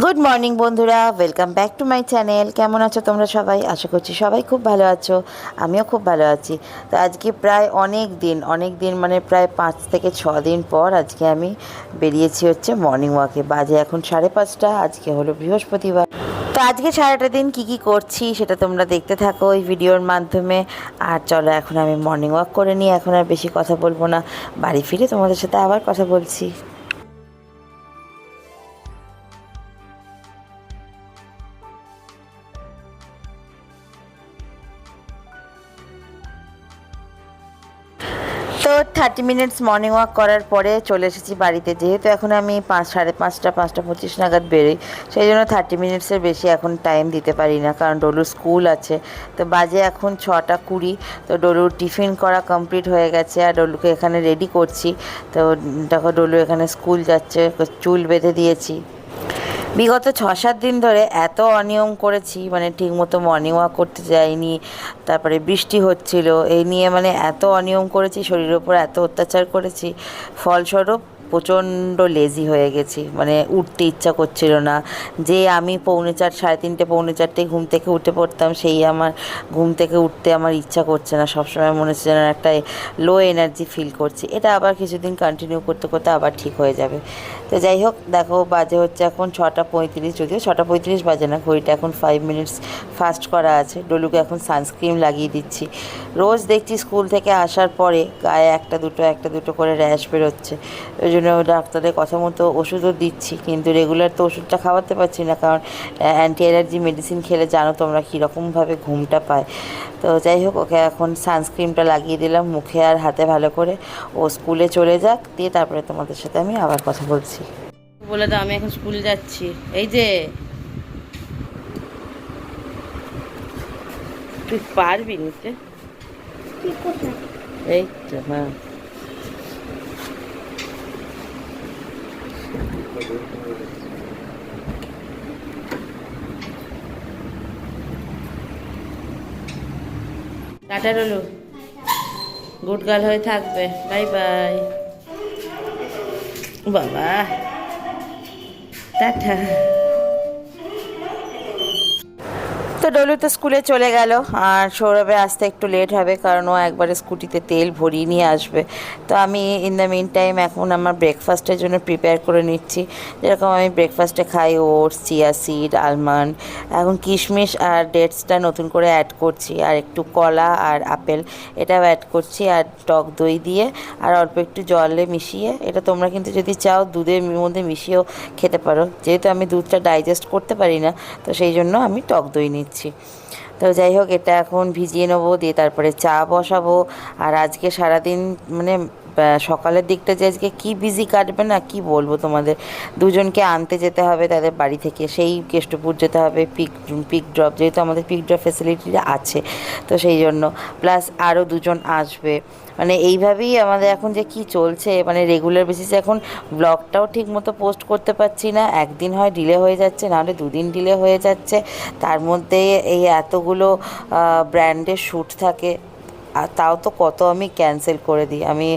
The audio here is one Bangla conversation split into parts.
গুড মর্নিং বন্ধুরা। Welcome back to my channel কেমন আছো তোমরা সবাই? আশা করছি সবাই খুব ভালো আছো। আমিও খুব ভালো আছি। তো আজকে প্রায় অনেক দিন অনেক দিন মানে প্রায় পাঁচ থেকে ছ দিন পর আজকে আমি বেরিয়েছি হচ্ছে মর্নিং ওয়াকে বাজে এখন সাড়ে পাঁচটা, আজকে হলো বৃহস্পতিবার। তো আজকে সারাটা দিন কী কী করছি সেটা তোমরা দেখতে থাকো এই ভিডিওর মাধ্যমে। আর চলো এখন আমি মর্নিং ওয়াক করে নিই। এখন আর বেশি কথা বলব না। বাড়ি ফিরে তোমাদের সাথে আবার কথা বলছি। থার্টি মিনিটস মর্নিং ওয়াক করার পরে চলে এসেছি বাড়িতে। যেহেতু এখন আমি পাঁচ, সাড়ে পাঁচটা পাঁচটা পঁচিশ নাগাদ বেরোই, সেই জন্য থার্টি মিনিটসের বেশি এখন টাইম দিতে পারি না, কারণ ডলুর স্কুল আছে। তো বাজে এখন ছটা কুড়ি, তো ডলুর টিফিন করা কমপ্লিট হয়ে গেছে আর ডলুকে এখানে রেডি করছি। তো দেখো ডলু এখানে স্কুল যাচ্ছে, চুল বেঁধে দিয়েছি। বিগত ছ সাত দিন ধরে এত অনিয়ম করেছি মানে ঠিকমতো মর্নিং ওয়াক করতে যাইনি, তারপরে বৃষ্টি হচ্ছিল, এই নিয়ে মানে এত অনিয়ম করেছি, শরীরের ওপর এত অত্যাচার করেছি। ফলস্বরূপ প্রচণ্ড লেজি হয়ে গেছি। মানে উঠতে ইচ্ছা করছিল না। যে আমি পৌনে চার, সাড়ে তিনটে, পৌনে চারটে ঘুম থেকে উঠে পড়তাম, সেই আমার ঘুম থেকে উঠতে আমার ইচ্ছা করছে না। সবসময় মনে হচ্ছে যেন একটা লো এনার্জি ফিল করছি। এটা আবার কিছুদিন কন্টিনিউ করতে করতে আবার ঠিক হয়ে যাবে। তো যাই হোক, দেখো বাজে হচ্ছে এখন ছটা পঁয়ত্রিশ, যদিও ছটা পঁয়ত্রিশ বাজে না, ঘড়িটা এখন ফাইভ মিনিটস ফাস্ট করা আছে। ডলুকে এখন সানস্ক্রিন লাগিয়ে দিচ্ছি। রোজ দেখছি স্কুল থেকে আসার পরে গায়ে একটা দুটো একটা দুটো করে র্যাশ বেরোচ্ছে। ওই জন্য ডাক্তারের কথা মতো ওষুধও দিচ্ছি কিন্তু রেগুলার তো ওষুধটা খাওয়াতে পারছি না কারণ অ্যান্টি অ্যালার্জি মেডিসিন খেলে জানো তোমরা কীরকমভাবে ঘুমটা পায়। তো যাই হোক ওকে এখন সানস্ক্রিনটা লাগিয়ে দিলাম মুখে আর হাতে ভালো করে। ও স্কুলে চলে যাক দিয়ে তারপরে তোমাদের সাথে আমি আবার কথা বলছি। বলে দাও আমি এখন স্কুল যাচ্ছি। এই যে তুই পারবি নিতে? এই তো হ্যাঁ টাটা রলু। গুড গার্ল হয়ে থাকবে। Bye bye. বাবা। টাটা। তো ডলু তো স্কুলে চলে গেল, আর সৌরভে আসতে একটু লেট হবে কারণ ও একবারে স্কুটিতে তেল ভরিয়ে নিয়ে আসবে। তো আমি ইন দ্য মিন টাইম এখন আমার ব্রেকফাস্টের জন্য প্রিপেয়ার করে নিচ্ছি। যেরকম আমি ব্রেকফাস্টে খাই ওটস চিয়া সিড আলমন্ড এখন কিশমিশ আর ডেটসটা নতুন করে অ্যাড করছি। আর একটু কলা আর আপেল এটাও অ্যাড করছি, আর টক দই দিয়ে, আর অল্প একটু জলে মিশিয়ে, এটা তোমরা কিন্তু যদি চাও দুধের মধ্যে মিশিয়েও খেতে পারো। যেহেতু আমি দুধটা ডাইজেস্ট করতে পারি না, তো সেই জন্য আমি টক দই নিচ্ছি। তো যাই হোক, এটা এখন ভিজিয়ে নেব, দিয়ে তারপরে চা বসাবো। আর আজকে সারাদিন মানে সকালের দিকটা যে আজকে কী বিজি কাটবে না, কি বলব তোমাদের? দুজনকে আনতে যেতে হবে তাদের বাড়ি থেকে, সেই কেষ্টপুর যেতে হবে পিক পিক ড্রপ যেহেতু আমাদের পিক ড্রপ ফেসিলিটি আছে, তো সেই জন্য। প্লাস আরও দুজন আসবে। মানে এইভাবেই আমাদের এখন যে কি চলছে মানে রেগুলার বেসিসে এখন ব্লগটাও ঠিক মতো পোস্ট করতে পারছি না। একদিন হয় ডিলে হয়ে যাচ্ছে, নাহলে দুদিন ডিলে হয়ে যাচ্ছে। তার মধ্যে এই এতগুলো ব্র্যান্ডের শ্যুট থাকে। আর তাও তো কত আমি ক্যান্সেল করে দিই। আমি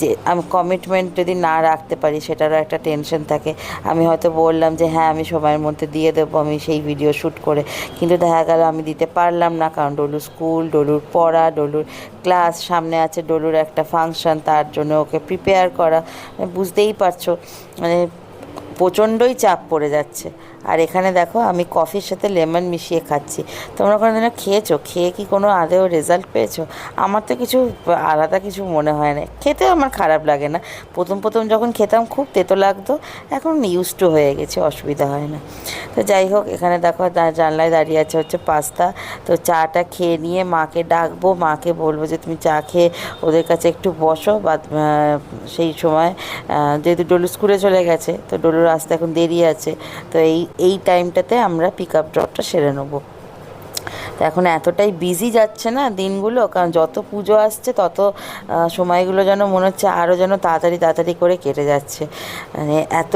যে, আমি কমিটমেন্ট যদি না রাখতে পারি, সেটারও একটা টেনশন থাকে। আমি হয়তো বললাম যে হ্যাঁ আমি সময়ের মধ্যে দিয়ে দেবো, আমি সেই ভিডিও শ্যুট করে। কিন্তু দেখা গেল আমি দিতে পারলাম না, কারণ ডলুর স্কুল ডলুর পড়া, ডলুর ক্লাস সামনে আছে ডলুর একটা ফাংশন তার জন্য ওকে প্রিপেয়ার করা। মানে বুঝতেই পারছ মানে প্রচণ্ডই চাপ পড়ে যাচ্ছে। আর এখানে দেখো আমি কফির সাথে লেমন মিশিয়ে খাচ্ছি। তোমরা কোনো দিনও খেয়েছো? খেয়ে কি কোনো আদেও রেজাল্ট পেয়েছ? আমার তো কিছু আলাদা কিছু মনে হয় না। খেতে আমার খারাপ লাগে না। প্রথম প্রথম যখন খেতাম খুব তেতো লাগতো, এখন ইউজ টু হয়ে গেছে, অসুবিধা হয় না। তো যাই হোক, এখানে দেখো জানলায় দাঁড়িয়ে আছে হচ্ছে পাস্তা। তো চাটা খেয়ে নিয়ে মাকে ডাকবো। মাকে বলব যে, তুমি চা খেয়ে ওদের কাছে একটু বসো। বা সেই সময় যেহেতু ডলু স্কুলে চলে গেছে, তো ডলুর আসতে এখন দেরি আছে। তো এই এই টাইমটাতে আমরা পিক আপ ড্রপটা সেরে নেব। এখন এতটাই বিজি যাচ্ছে না দিনগুলো, কারণ যত পুজো আসছে, তত সময়গুলো যেন মনে হচ্ছে আরও যেন তাড়াতাড়ি তাড়াতাড়ি করে কেটে যাচ্ছে। মানে এত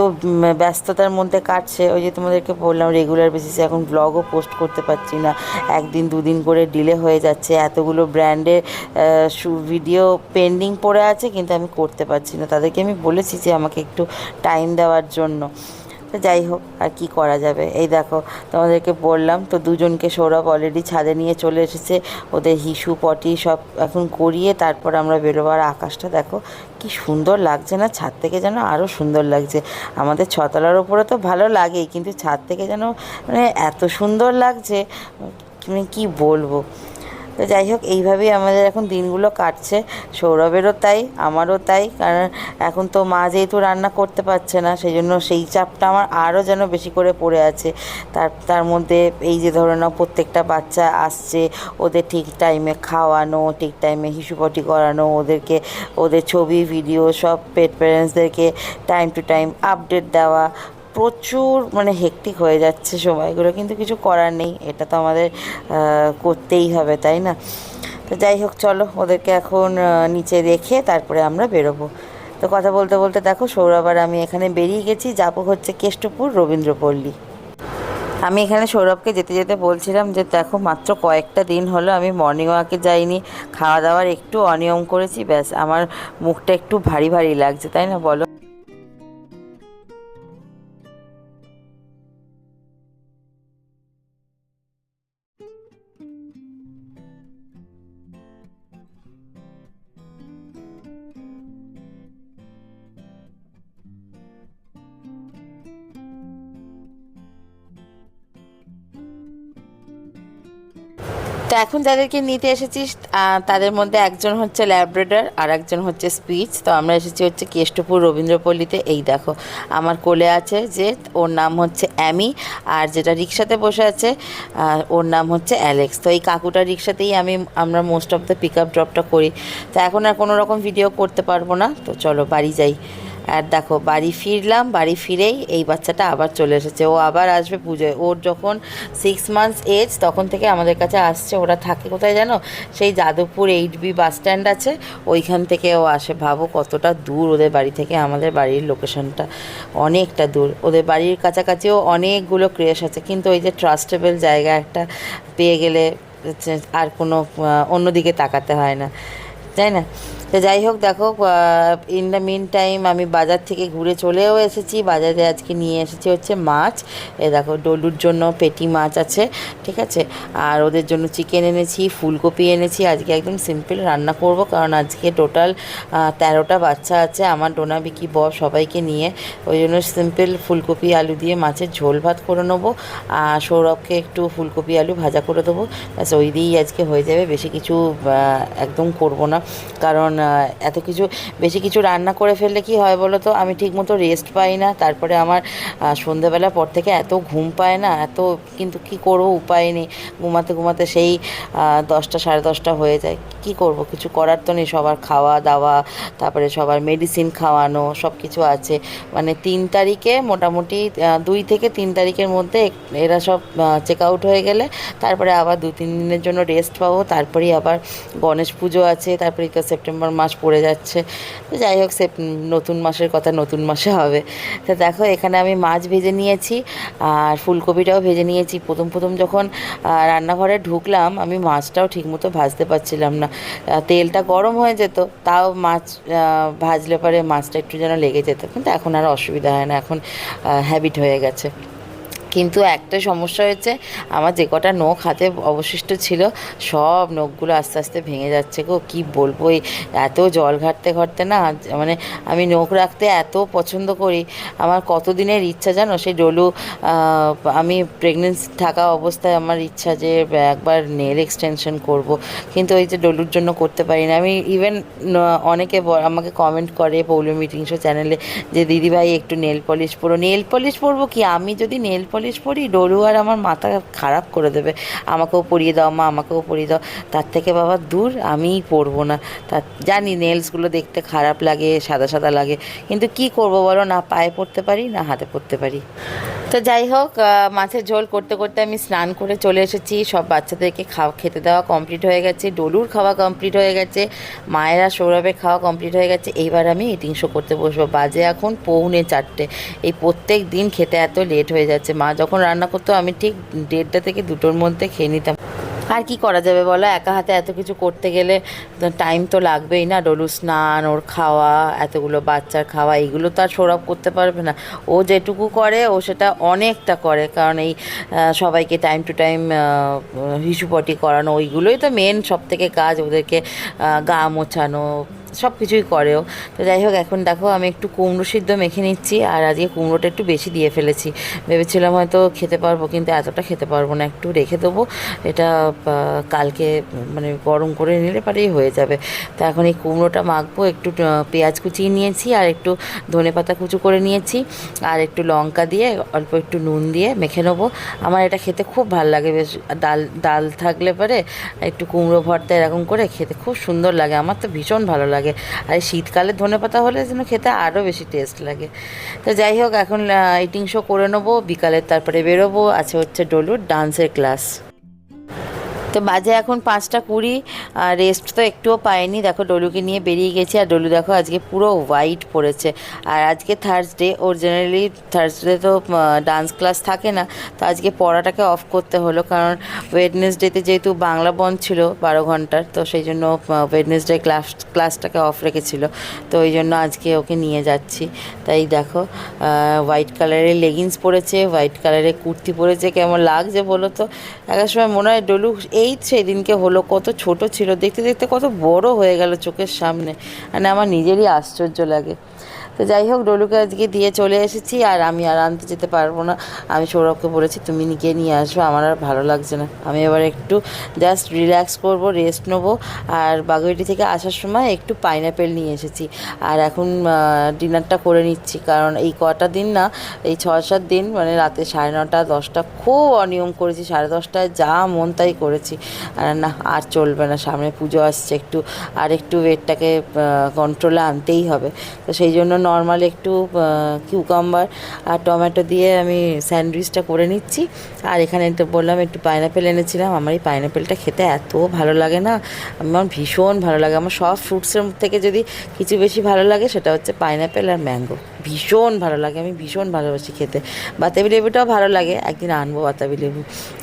ব্যস্ততার মধ্যে কাটছে। ওই যে তোমাদেরকে বললাম রেগুলার বেসিসে এখন ব্লগও পোস্ট করতে পারছি না। একদিন, দুদিন করে ডিলে হয়ে যাচ্ছে। এতগুলো ব্র্যান্ডের ভিডিও পেন্ডিং পড়ে আছে, কিন্তু আমি করতে পারছি না। তাদেরকে আমি বলেছি যে আমাকে একটু টাইম দেওয়ার জন্য। তো যাই হোক, আর কি করা যাবে? এই দেখো, তোমাদেরকে বললাম তো দুজনকে সৌরভ অলরেডি ছাদে নিয়ে চলে এসেছে। ওদের হিসু, পটি সব এখন করিয়ে তারপর আমরা বেরোবার আকাশটা দেখো, কি সুন্দর লাগছে না? ছাদ থেকে যেন আরও সুন্দর লাগছে। আমাদের ছতলার ওপরে তো ভালো লাগেই, কিন্তু ছাদ থেকে যেন মানে এত সুন্দর লাগছে মানে কি বলব? তো যাই হোক, এইভাবেই আমাদের এখন দিনগুলো কাটছে। সৌরভেরও তাই, আমারও তাই, কারণ এখন তো মা যেহেতু রান্না করতে পারছে না সেই জন্য সেই চাপটা আমার আরও যেন বেশি করে পড়ে আছে। তার তার মধ্যে এই যে ধরে নাও প্রত্যেকটা বাচ্চা আসছে, ওদের ঠিক টাইমে খাওয়ানো, ঠিক টাইমে হিসুপটি করানো, ওদেরকে, ওদের ছবি ভিডিও সব পেট প্যারেন্টসদেরকে টাইম টু টাইম আপডেট দেওয়া প্রচুর মানে হেকটিক হয়ে যাচ্ছে সময়গুলো, কিন্তু কিছু করার নেই। এটা তো আমাদের করতেই হবে, তাই না? তো যাই হোক, চলো ওদেরকে এখন নিচে রেখে তারপরে আমরা বেরোবো। তো কথা বলতে বলতে দেখো, সৌরভ আর আমি এখানে বেরিয়ে গেছি। যাব হচ্ছে কেষ্টপুর রবীন্দ্রপল্লী আমি এখানে সৌরভকে যেতে যেতে বলছিলাম যে, দেখো, মাত্র কয়েকটা দিন হলো আমি মর্নিং ওয়াকে যাইনি। খাওয়া দাওয়ার একটু অনিয়ম করেছি, ব্যাস, আমার মুখটা একটু ভারী ভারী লাগছে, তাই না, বলো? এখন যাদেরকে নিতে এসেছিস তাদের মধ্যে একজন হচ্ছে ল্যাব্রেডার আর একজন হচ্ছে স্পিচ তো আমরা এসেছি হচ্ছে কেষ্টপুর রবীন্দ্রপল্লীতে। এই দেখো, আমার কোলে আছে যে ওর নাম হচ্ছে অ্যামি আর যেটা রিক্সাতে বসে আছে ওর নাম হচ্ছে অ্যালেক্স তো এই কাকুটা রিক্সাতেই আমি, আমরা most of the pick up ড্রপটা করি। তো এখন আর কোনো রকম ভিডিও করতে পারব না। তো চলো বাড়ি যাই। আর দেখো, বাড়ি ফিরলাম, বাড়ি ফিরেই এই বাচ্চাটা আবার চলে এসেছে। ও আবার আসবে পুজোয়। ওর যখন সিক্স মান্থস এজ তখন থেকে আমাদের কাছে আসছে। ওরা থাকে কোথায় জানো? সেই Jadavpur eight B bus stand আছে। ওইখান থেকে ও আসে। ভাবো কতটা দূর ওদের বাড়ি থেকে আমাদের বাড়ির লোকেশনটা অনেকটা দূর। ওদের বাড়ির কাছাকাছিও অনেকগুলো ক্রেশ আছে। কিন্তু ওই যে ট্রাস্টেবল জায়গা একটা পেয়ে গেলে আর কোনো অন্যদিকে তাকাতে হয় না। তাই না? তো যাই হোক, দেখো ইন দ্য মিন টাইম আমি বাজার থেকে ঘুরে চলেও এসেছি। বাজারে আজকে নিয়ে এসেছি হচ্ছে মাছ। এ দেখো, ডলুর জন্য পেটি মাছ আছে, ঠিক আছে? আর ওদের জন্য চিকেন এনেছি, ফুলকপি এনেছি। আজকে একদম সিম্পল রান্না করব, কারণ আজকে টোটাল তেরোটা বাচ্চা আছে। আমার ডোনা, বিকি বব সবাইকে নিয়ে ওই জন্য সিম্পল ফুলকপি আলু দিয়ে মাছের ঝোল ভাত করে নেব। আর সৌরভকে একটু ফুলকপি আলু ভাজা করে দেবো। ব্যাস, ওই দিয়েই আজকে হয়ে যাবে। বেশি কিছু একদম করব না। কারণ এত কিছু বেশি কিছু রান্না করে ফেললে কি হয় বলো তো? আমি ঠিকমতো রেস্ট পাই না। তারপরে আমার আহ, সন্ধেবেলার পর থেকে এত ঘুম পায় না এত কিন্তু কি করব উপায় নেই। ঘুমাতে ঘুমাতে সেই দশটা সাড়ে দশটা হয়ে যায়। কি করব? কিছু করার তো নেই। সবার খাওয়া দাওয়া তারপরে সবার মেডিসিন খাওয়ানো সব কিছু আছে। মানে তিন তারিখে মোটামুটি দুই থেকে তিন তারিখের মধ্যে এরা সব চেক আউট হয়ে গেলে তারপরে আবার দু তিন দিনের জন্য রেস্ট পাবো। তারপরেই আবার গণেশ পুজো আছে তারপরে তো সেপ্টেম্বর মাস পড়ে যাচ্ছে। যাই হোক, সে নতুন মাসের কথা নতুন মাসে হবে। তো দেখো, এখানে আমি মাছ ভেজে নিয়েছি, আর ফুলকপিটাও ভেজে নিয়েছি। প্রথম প্রথম যখন রান্নাঘরে ঢুকলাম, আমি মাছটাও ঠিকমতো ভাজতে পারছিলাম না। তেলটা গরম হয়ে যেত, তাও মাছ ভাজলে পরে মাছটা একটু যেন লেগে যেত। কিন্তু এখন আর অসুবিধা হয় না, এখন হ্যাবিট হয়ে গেছে। কিন্তু একটা সমস্যা হয়েছে, আমার যে কটা নখ হাতে অবশিষ্ট ছিল, সব নখগুলো আস্তে আস্তে ভেঙে যাচ্ছে গো, কি বলব? এই এত জল ঘাটতে ঘাটতে না মানে আমি নখ রাখতে এত পছন্দ করি, আমার কতদিনের ইচ্ছা জানো? সেই ডলু আমি প্রেগনেন্সি থাকা অবস্থায় আমার ইচ্ছা যে একবার নেল এক্সটেনশন করব, কিন্তু ওই যে ডলুর জন্য করতে পারি না। আমি ইভেন অনেকে আমাকে কমেন্ট করে পৌলো মিটিং শো চ্যানেলে যে, দিদিভাই, একটু নেল পলিশ পরো। নেল পলিশ পরবো কি? আমি যদি নেল পলিশ পরি ডলু আর আমার মাথা খারাপ করে দেবে। আমাকেও পরিয়ে দাও মা, আমাকেও পরিয়ে দাও। তার থেকে বাবা দূর, আমিই পরবো না। তা জানি নেলসগুলো দেখতে খারাপ লাগে, সাদা সাদা লাগে। কিন্তু কি করব বলো না, পায়ে পরতে পারি না হাতে পরতে পারি। তো যাই হোক মাছের ঝোল করতে করতে আমি স্নান করে চলে এসেছি। সব বাচ্চাদেরকে খাওয়া, খেতে দেওয়া কমপ্লিট হয়ে গেছে। ডলুর খাওয়া কমপ্লিট হয়ে গেছে। মায়েরা সৌরভের খাওয়া কমপ্লিট হয়ে গেছে। এইবার আমি ইটিং শো করতে বসবো। বাজে এখন পৌনে চারটে। এই প্রত্যেক দিন খেতে এত লেট হয়ে যাচ্ছে। মা যখন রান্না করতো, আমি ঠিক দেড়টা থেকে দুটোর মধ্যে খেয়ে নিতাম। আর কি করা যাবে বলো? একা হাতে এত কিছু করতে গেলে টাইম তো লাগবেই না। ডলু স্নান, ওর খাওয়া, এতগুলো বাচ্চার খাওয়া, এগুলো তো আর সৌরভ করতে পারবে না। ও যেটুকু করে, ও সেটা অনেকটা করে। কারণ এই সবাইকে টাইম টু টাইম হিসুপটি করানো, ওইগুলোই তো মেন সব থেকে কাজ। ওদেরকে গা মোছানো সব কিছুই করেও। তো যাই হোক, এখন দেখো আমি একটু কুমড়ো সিদ্ধ মেখে নিচ্ছি আর আজকে কুমড়োটা একটু বেশি দিয়ে ফেলেছি। ভেবেছিলাম হয়তো খেতে পারব, কিন্তু এতটা খেতে পারব না, একটু রেখে দেবো। এটা কালকে মানে গরম করে নিলে পারেই হয়ে যাবে। তো এখন এই কুমড়োটা মাখবো, একটু পেঁয়াজ কুচিয়ে নিয়েছি আর একটু ধনে পাতা কুচু করে নিয়েছি। আর একটু লঙ্কা দিয়ে অল্প একটু নুন দিয়ে মেখে নেব। আমার এটা খেতে খুব ভালো লাগে, বেশ ডাল ডাল থাকলে পরে, একটু কুমড়ো ভর্তা এরকম করে খেতে খুব সুন্দর লাগে। আমার তো ভীষণ ভালো লাগে। আর এই শীতকালে ধনে পাতা হলে যেন খেতে আরও বেশি টেস্ট লাগে। তো যাই হোক, এখন ইটিং শো করে নেব, বিকালে তারপরে বেরোবো। আছে হচ্ছে ডলুর ডান্সের ক্লাস তো বাজে এখন পাঁচটা কুড়ি, আর রেস্ট তো একটুও পায়নি দেখো ডলুকে নিয়ে বেরিয়ে গেছি, আর ডলু দেখো আজকে পুরো হোয়াইট পড়েছে। আর আজকে থার্সডে ওর জেনারেলি থার্সডে তো ডান্স ক্লাস থাকে না, তো আজকে পড়াটাকে অফ করতে হলো। কারণ ওয়েডনেসডেতে যেহেতু বাংলা বন্ধ ছিল বারো ঘণ্টার, তো সেই জন্য ওয়েডনেসডে ক্লাস ক্লাসটাকে অফ রেখেছিল। তো ওই জন্য আজকে ওকে নিয়ে যাচ্ছি। তাই দেখো হোয়াইট কালারের লেগিংস পরেছে হোয়াইট কালারের কুর্তি পরেছে কেমন লাগছে বলো তো? একার সময় মনে হয় ডলু এই সেদিনকে হলো, কত ছোট ছিল, দেখতে দেখতে কত বড় হয়ে গেল চোখের সামনে। মানে আমার নিজেরই আশ্চর্য লাগে। তো যাই হোক ডলুকে আজকে দিয়ে চলে এসেছি আর আমি আর আনতে যেতে পারব না। আমি সৌরভকে বলেছি, তুমি গিয়ে নিয়ে আসবে, আমার আর ভালো লাগছে না। আমি এবার একটু জাস্ট রিল্যাক্স করব রেস্ট নেব। আর বাগুইটি থেকে আসার সময় একটু পাইনাপেল নিয়ে এসেছি। আর এখন ডিনারটা করে নিচ্ছি। কারণ এই কটা দিন না, এই ছ সাত দিন মানে রাতে সাড়ে নটা, দশটা, খুব অনিয়ম করেছি। সাড়ে দশটায় যা মন তাই করেছি। আর না, আর চলবে না, সামনে পুজো আসছে একটু। আর একটু ওয়েটটাকে কন্ট্রোলে আনতেই হবে। তো সেই জন্য নর্মাল একটু কিউকাম্বার আর টমেটো দিয়ে আমি স্যান্ডউইচটা করে নিচ্ছি। আর এখানে তো বললাম একটু পাইনাপেল এনেছিলাম। আমার এই পাইনাপেলটা খেতে এত ভালো লাগে না। আমার ভীষণ ভালো লাগে। আমার সব ফ্রুটসের থেকে যদি কিছু বেশি ভালো লাগে, সেটা হচ্ছে পাইনাপেল আর ম্যাঙ্গো ভীষণ ভালো লাগে। আমি ভীষণ ভালোবাসি খেতে। বাতাবি লেবুটাও ভালো লাগে। একদিন আনব বাতাবি লেবু।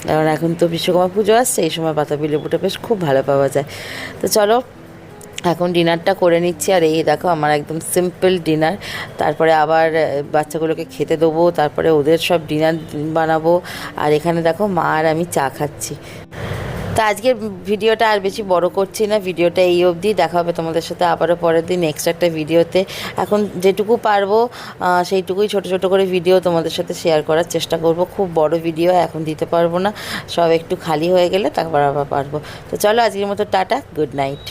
কারণ এখন তো বিশ্বকর্মা পুজো আসছে, এই সময় বাতাবি লেবুটা বেশ খুব ভালো পাওয়া যায়। তো চলো এখন ডিনারটা করে নিচ্ছি আর এই দেখো আমার একদম সিম্পল ডিনার তারপরে আবার বাচ্চাগুলোকে খেতে দেবো, তারপরে ওদের সব ডিনার বানাবো। আর এখানে দেখো মা আর আমি চা খাচ্ছি। তো আজকের ভিডিওটা আর বেশি বড় করছি না, ভিডিওটা এই অবধি। দেখা হবে তোমাদের সাথে আবারও পরের দিন নেক্সট একটা ভিডিওতে। এখন যেটুকু পারব সেইটুকুই ছোট ছোট করে ভিডিও তোমাদের সাথে শেয়ার করার চেষ্টা করব। খুব বড় ভিডিও এখন দিতে পারব না। সব একটু খালি হয়ে গেলে তারপর আবার পারব। তো চলো আজকের মতো টাটা গুড নাইট